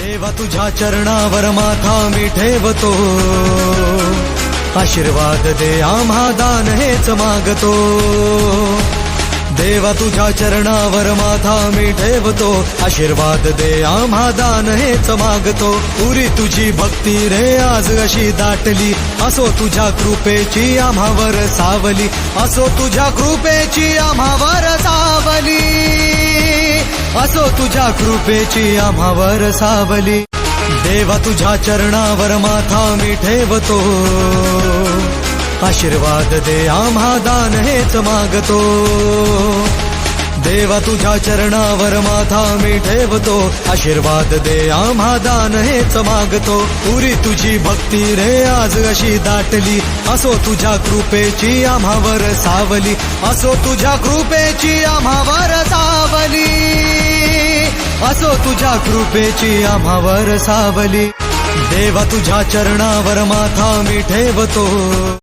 देवा तुझ्या चरणावर माथा मी ठेवतो. आशीर्वाद दे आम्हा दान हेच मागतो. देवा तुझ्या चरणावर माथा मी ठेवतो. आशीर्वाद दे आम्हा दान हेच मागतो. पुरी तुझी भक्ती रे आज अशी दाटली. असो तुझ्या कृपेची आम्हावर सावली. असो तुझ्या कृपेची आम्हावर असो तुझ्या कृपेची आम्हावर सावली. देवा तुझ्या चरणावर माथा मी ठेवतो. आशीर्वाद दे आम्हा दान हेच मागतो. देवा तुझ्या चरणावर माथा मी ठेवतो. आशीर्वाद दे आम्हा दान हेच मागतो. पुरी तुझी भक्ती रे आज अशी दाटली. असो तुझ्या कृपेची आम्हावर सावली. असो तुझ्या कृपेची आम्हावर असो तुझ्या कृपेची आम्हावर सावली. देवा तुझ्या चरणावर माथा मी ठेवतो.